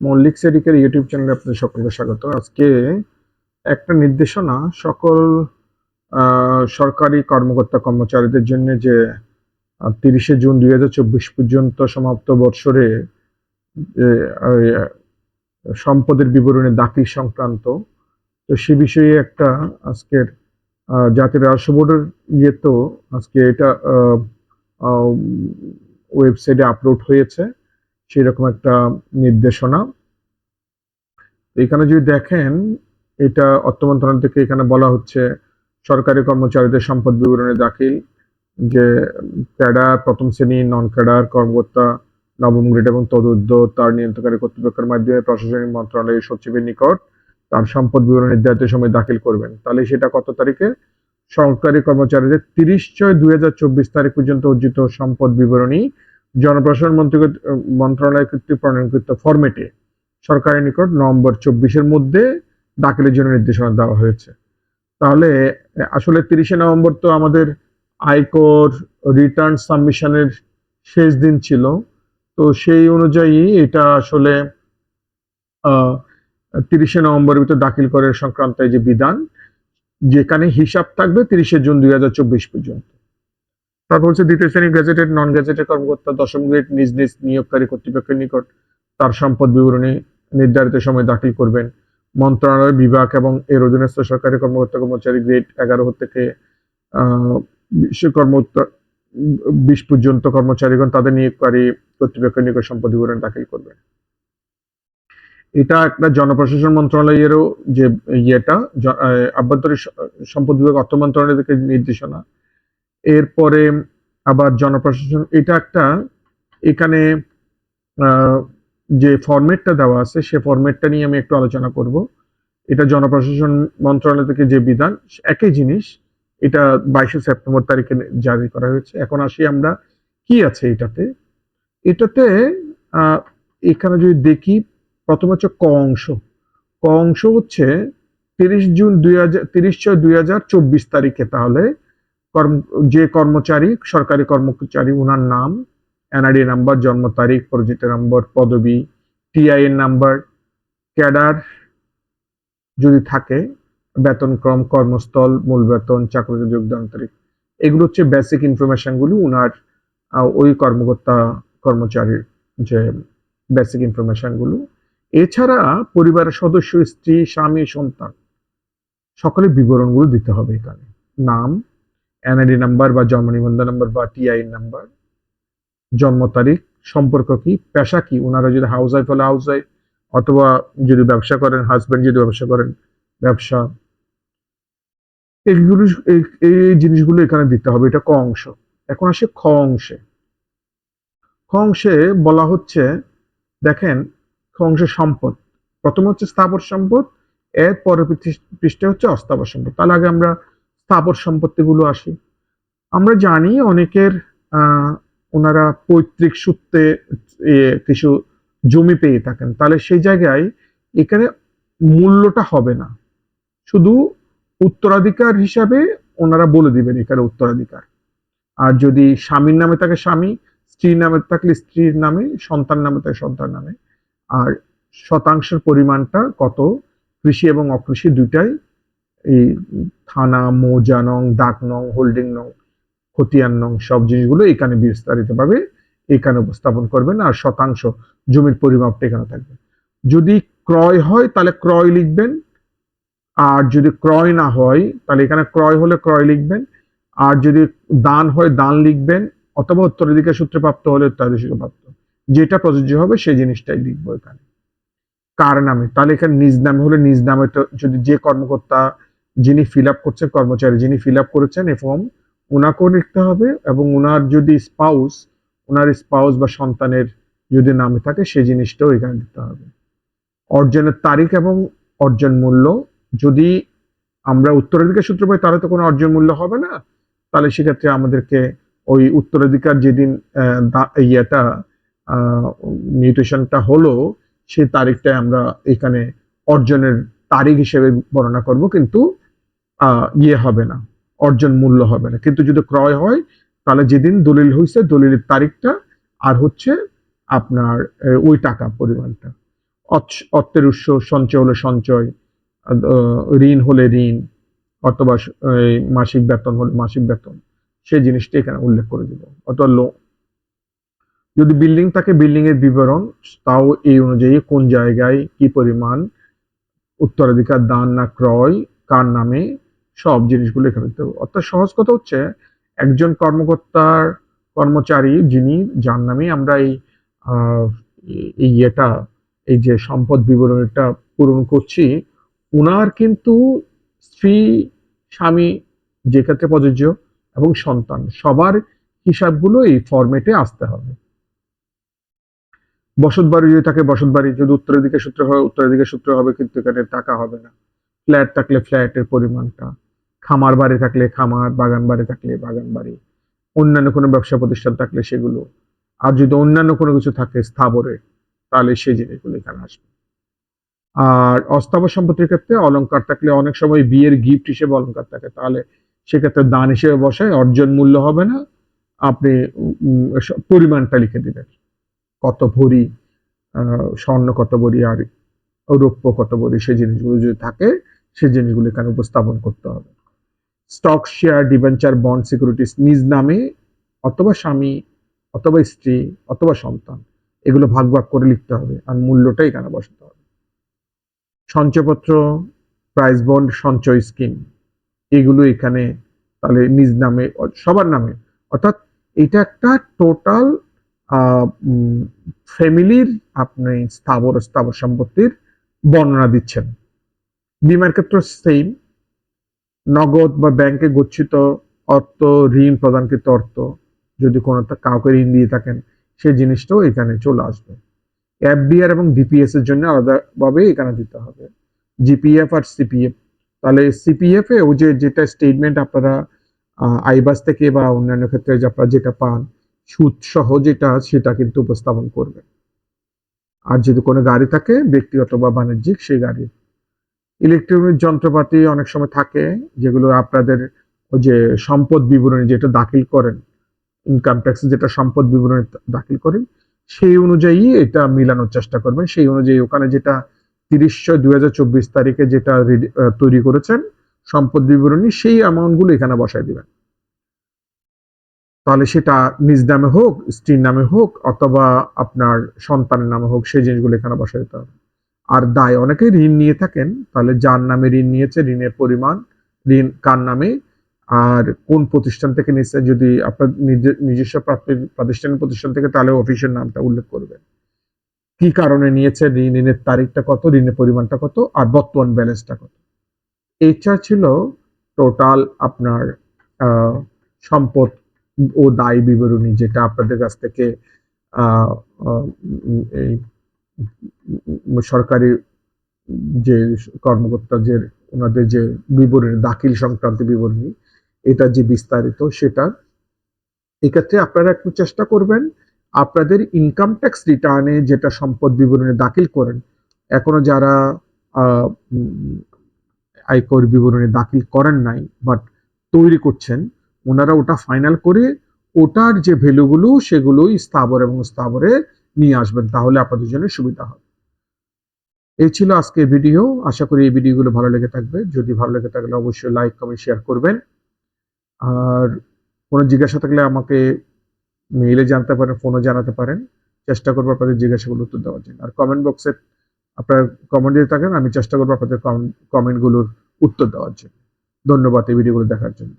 Mallick সেডিকের YouTube চ্যানেলে আপনাদের সকলকে স্বাগত। আজকে একটা নির্দেশনা, সকল সরকারি কর্মকর্তা কর্মচারীদের জন্য যে তিরিশে জুন দুই চব্বিশ পর্যন্ত সমাপ্ত বৎসরে সম্পদের বিবরণী দাখিল সংক্রান্ত, তো সে বিষয়ে একটা আজকের জাতীয় রাজস্ব বোর্ডের ইয়ে তো আজকে এটা ওয়েবসাইটে আপলোড হয়েছে। সেরকম একটা নির্দেশনা। এখানে যদি দেখেন, এটা অর্থ মন্ত্রণালয় থেকে এখানে বলা হচ্ছে, সরকারি কর্মচারীদের সম্পদ বিবরণী দাখিল, যে ক্যাডার, প্রথম শ্রেণি নন ক্যাডার কর্মকর্তা, নবম গ্রেড এবং তদুর্ধ তার নিয়ন্ত্রণকারী কর্তৃপক্ষের মাধ্যমে প্রশাসনিক মন্ত্রণালয়ের সচিবের নিকট তার সম্পদ বিবরণ নির্ধারিত সময় দাখিল করবেন। তাহলে সেটা কত তারিখে? সরকারি কর্মচারীদের তিরিশ ছয় দুই তারিখ পর্যন্ত অর্জিত সম্পদ বিবরণী জনপ্রশাসন মন্ত্রী মন্ত্রণালয় কর্তৃক প্রণয়নকৃত ফরম্যাটে সরকারের নিকট নভেম্বর চব্বিশের মধ্যে দাখিলের জন্য নির্দেশনা দেওয়া হয়েছে। তাহলে, আসলে তিরিশে নভেম্বর তো আমাদের আয়কর রিটার্ন সাবমিশনের শেষ দিন ছিল। তো সেই অনুযায়ী এটা আসলে তিরিশে নভেম্বরের ভিতর দাখিল করার সংক্রান্ত যে বিধান, যেখানে হিসাব থাকবে তিরিশে জুন দুই হাজার চব্বিশ পর্যন্ত। তারপর হচ্ছে দ্বিতীয় শ্রেণি গ্যাজেটেড নন গ্যাজেটেড কর্মকর্তা দশম গ্রেড নিজ নিজ নিয়োগকারী কর্তৃপক্ষের নিকট তার সম্পদ বিবরণী নির্ধারিত সময় দাখিল করবেন। মন্ত্রণালয়, বিভাগ এবং এর অধীনস্থ সরকারি কর্মকর্তা কর্মচারী গ্রেড এগারো থেকে বিশ্ব বিশ পর্যন্ত কর্মচারীগণ তাদের নিয়োগকারী কর্তৃপক্ষের নিকট সম্পদ বিবরণ দাখিল করবেন। এটা একটা জনপ্রশাসন মন্ত্রণালয়েরও যে ইয়েটা আভ্যন্তরীণ সম্পদ বিভাগ অর্থ মন্ত্রণালয় থেকে নির্দেশনা। এরপরে আবার জনপ্রশাসন, এটা একটা এখানে যে ফরম্যাটটা দেওয়া আছে, সে ফরম্যাটটা নিয়ে আমি একটু আলোচনা করব। এটা জনপ্রশাসন মন্ত্রণালয় থেকে যে বিধান, একই জিনিস, এটা বাইশে সেপ্টেম্বর তারিখে জারি করা হয়েছে। এখন আসি আমরা, কি আছে এটাতে? এটাতে এখানে যদি দেখি, প্রথম হচ্ছে ক অংশ। ক অংশ হচ্ছে তিরিশ জুন দুই হাজার, তিরিশ ছয় দুই হাজার চব্বিশ তারিখে তাহলে কর্ম যে কর্মচারী সরকারি কর্মচারী ওনার নাম এনআইডি নাম্বার জন্ম তারিখ পরিচিত নম্বর পদবি টিআইএন নাম্বার ক্যাডার যদি থাকে বেতনক্রম কর্মস্থল মূল বেতন চাকরিতে যোগদান তারিখ। এগুলো হচ্ছে বেসিক ইনফরমেশনগুলো আহ, ওই কর্মকর্তা কর্মচারীর যে বেসিক ইনফরমেশনগুলো এছাড়া পরিবারের সদস্য স্ত্রী স্বামী সন্তান সকলের বিবরণগুলো দিতে হবে এখানে। নাম এনআইডি নাম্বার বা জন্ম নিবন্ধন নাম্বার বা টিআইএন নাম্বার জন্ম তারিখ, সম্পর্ক কি, পেশা কি ওনারা যদি হাউস ওয়াইফ হলে হাউস ওয়াইফ অথবা যদি ব্যবসা করেন হাজবেন্ড যদি ব্যবসা করেন, ব্যবসা। এইগুলো, এই- জিনিসগুলো এখানে দিতে হবে, এটা ক অংশ। এখন আসে খ অংশে। খ অংশে বলা হচ্ছে, দেখেন, খ অংশে সম্পদ। প্রথম হচ্ছে স্থাবর সম্পদ এর পরের পৃষ্ঠে হচ্ছে অস্থাবর সম্পদ। তাহলে আগে আমরা স্থাবর সম্পত্তিগুলো আসি। আমরা জানি অনেকের ওনারা পৈতৃক সূত্রে কিছু জমি পেয়ে থাকেন। তাহলে সেই জায়গায় এখানে মূল্যটা হবে না। শুধু উত্তরাধিকার হিসাবে ওনারা বলে দিবেন এখানে উত্তরাধিকার। আর যদি স্বামীর নামে থাকে স্বামী, স্ত্রীর নামে থাকলে স্ত্রীর নামে, সন্তান নামে থাকে সন্তান নামে। আর শতাংশের পরিমাণটা কত? কৃষি এবং অকৃষি দুইটাই এই থানা মৌজা নং ডাক নং, হোল্ডিং নং, খতিয়ান নং, সব জিনিসগুলো এখানে বিস্তারিতভাবে এখানে উপস্থাপন করবেন আর শতাংশ জমির পরিমাপটা এখানে থাকবে। যদি ক্রয় হয় তাহলে ক্রয় লিখবেন, আর যদি ক্রয় না হয় তাহলে এখানে ক্রয় হলে ক্রয় লিখবেন, আর যদি দান হয় দান লিখবেন, অথবা উত্তরাধিকার সূত্রে প্রাপ্ত হলে উত্তরাধিকার প্রাপ্ত। যেটা প্রযোজ্য হবে সেই জিনিসটাই লিখব এখানে। কার নামে? তাহলে এখানে নিজ নামে হলে নিজ নামে তো যদি যে কর্মকর্তা যিনি ফিল আপ করছেন, কর্মচারী যিনি ফিল আপ করেছেন এ ফর্ম ওনাকেও লিখতে হবে এবং ওনার যদি স্পাউস ওনার স্পাউস বা সন্তানের যদি নামে থাকে, সেই জিনিসটাও এখানে দিতে হবে। অর্জনের তারিখ এবং অর্জন মূল্য, যদি আমরা উত্তরাধিকার সূত্র পাই, তাহলে তো কোনো অর্জন মূল্য হবে না। তাহলে সেক্ষেত্রে আমাদেরকে ওই উত্তরাধিকার যেদিন ইয়েটা মিউটেশনটা হলো, সেই তারিখটাই আমরা এখানে অর্জনের তারিখ হিসেবে বর্ণনা করব। কিন্তু ইয়ে হবে না, অর্জন মূল্য হবে না। কিন্তু যদি ক্রয় হয়, তাহলে যেদিন দলিল হয়েছে দলিলের তারিখটা আর হচ্ছে আপনার ওই টাকা পরিমাণটা। অর্থ- অর্থের উৎস, সঞ্চয় হলে সঞ্চয় ঋণ হলে ঋণ, অথবা মাসিক বেতন হলে মাসিক বেতন, সেই জিনিসটা এখানে উল্লেখ করে দিব অথবা লো যদি বিল্ডিং থাকে বিল্ডিং এর বিবরণ, তাও এই অনুযায়ী কোন জায়গায় কি পরিমাণ উত্তরাধিকার, দান না ক্রয়, কার নামে সব জিনিসগুলো এখানে দিতে হবে অর্থাৎ সহজ কথা হচ্ছে, একজন কর্মকর্তার কর্মচারী যিনি, যার নামে আমরা এই এই ইয়েটা, এই যে সম্পদ বিবরণীটা পূরণ করছি, উনার কিন্তু স্ত্রী, স্বামী যে ক্ষেত্রে প্রযোজ্য এবং সন্তান, সবার হিসাবগুলো এই ফরম্যাটে আসতে হবে। বসত বাড়ি যদি থাকে, বসত বাড়ি যদি উত্তরের দিকে সূত্রে হয়, উত্তরের দিকে সূত্রে হবে, কিন্তু এখানে টাকা হবে না। ফ্ল্যাট থাকলে ফ্ল্যাটের পরিমাণটা। খামার বাড়ি থাকলে খামার, বাগান বাড়ি থাকলে বাগান বাড়ি, অন্যান্য কোনো ব্যবসা প্রতিষ্ঠান থাকলে সেগুলো। আর যদি অন্যান্য কোনো কিছু থাকে স্থাবরে, তাহলে সেই জিনিসগুলো এখানে আসবে। আর অস্থাবর সম্পত্তির ক্ষেত্রে অলংকার থাকলে অনেক সময় বিয়ের গিফট হিসেবে অলংকার থাকে। তাহলে সেক্ষেত্রে দান হিসেবে বসায়, অর্জন মূল্য হবে না। আপনি পরিমাণটা লিখে দিবেন। কত ভরি স্বর্ণ কত ভরি আর রৌপ্য কত ভরি, সেই জিনিসগুলো যদি থাকে, সেই জিনিসগুলো এখানে উপস্থাপন করতে হবে। Stock share debenture bond securities নিজ নামে অথবা স্বামী, অথবা স্ত্রী, অথবা সন্তান, এগুলো ভাগ ভাগ করে লিখতে হবে আর মূল্যটা এখানে বসাতে হবে। সঞ্চয়পত্র প্রাইস বন্ড সঞ্চয় স্কিম এগুলো এখানে তাহলে নিজ নামে, সবার নামে, অর্থাৎ এটা একটা টোটাল ফ্যামিলির আপনি স্থাবর স্থাবর সম্পত্তির বর্ণনা দিচ্ছেন। বিমার ক্ষেত্র সেম নগদ বা ব্যাংকে গচ্ছিত অর্থ, ঋণ প্রদানকৃত অর্থ যদি কোনো কাউকে ঋণ দিয়ে থাকেন, সেই জিনিসটাও এখানে চলে আসবে। এফডিআর এবং ডিপিএস এর জন্য আলাদাভাবে এখানে দিতে হবে। জিপিএফ আর সিপিএফ তাহলে সিপিএফ এ যে, যেটা স্টেটমেন্ট আপনারা আইবাস থেকে বা অন্যান্য ক্ষেত্রে আপনারা যেটা পান, সুদ সহ যেটা, সেটা কিন্তু উপস্থাপন করবে। আর যদি কোনো গাড়ি থাকে, ব্যক্তিগত বা বাণিজ্যিক, সেই গাড়ি ইলেকট্রনিক যন্ত্রপাতি অনেক সময় থাকে, যেগুলো আপনাদের ওই যে সম্পদ বিবরণী যেটা দাখিল করেন ইনকাম ট্যাক্স যেটা সম্পদ বিবরণী দাখিল করেন, সেই অনুযায়ী এটা মিলানোর চেষ্টা করবেন। সেই অনুযায়ী ওখানে যেটা তিরিশ ছয় দুই তারিখে যেটা তৈরি করেছেন, সম্পদ বিবরণী, সেই অ্যামাউন্টগুলো এখানে বসায় দিবেন। তাহলে সেটা নিজ নামে হোক, স্ত্রীর নামে হোক, অথবা আপনার সন্তানের নামে হোক, সেই জিনিসগুলো এখানে বসায় দিতে হবে। আর দায় অনেকেই ঋণ নিয়ে থাকেন, তাহলে যার নামে ঋণ নিয়েছে, ঋণের পরিমাণ, ঋণ কার নামে, আর কোন প্রতিষ্ঠান থেকে নিচ্ছে যদি আপনার নিজে- নিজস্ব প্রাতিষ্ঠানিক প্রতিষ্ঠান থেকে, তাহলে অফিসের নামটা উল্লেখ করবেন। কি কারণে নিয়েছে, ঋণ, ঋণের তারিখটা কত, ঋণের পরিমাণটা কত, আর বর্তমান ব্যালেন্সটা কত? এইটা ছিল টোটাল আপনার সম্পদ ও দায় বিবরণী, যেটা আপনাদের কাছ থেকে সরকারি যে কর্মকর্তা যে ওনাদের যে বিবরণী, দাখিল সংক্রান্ত বিবরণী, এটা যে বিস্তারিত সেটা, এক্ষেত্রে আপনারা একটু চেষ্টা করবেন আপনাদের ইনকাম ট্যাক্স রিটার্নে যেটা সম্পদ বিবরণী দাখিল করেন, এখনও যারা আয়কর বিবরণী দাখিল করেন নাই বাট তৈরি করছেন, ওনারা ওটা ফাইনাল করে ওটার যে ভ্যালুগুলো সেগুলোই স্থাবর এবং স্থাবরে নিয়ে আসবেন, তাহলে আপনাদের জন্য সুবিধা হবে। এই ছিল আজকে ভিডিও। আশা করি এই ভিডিওগুলো ভালো লেগে থাকবে। যদি ভালো লেগে থাকলে অবশ্যই লাইক, কমেন্ট, শেয়ার করবেন। আর কোনো জিজ্ঞাসা থাকলে আমাকে মেইলে জানতে পারেন, ফোনে জানাতে পারেন। চেষ্টা করব আপনাদের জিজ্ঞাসাগুলো উত্তর দেওয়ার জন্য। আর কমেন্ট বক্সে আপনার কমেন্ট দিতে থাকেন, আমি চেষ্টা করব আপনাদের কমেন্টগুলোর উত্তর দেওয়ার জন্য। ধন্যবাদ এই ভিডিওগুলো দেখার জন্য।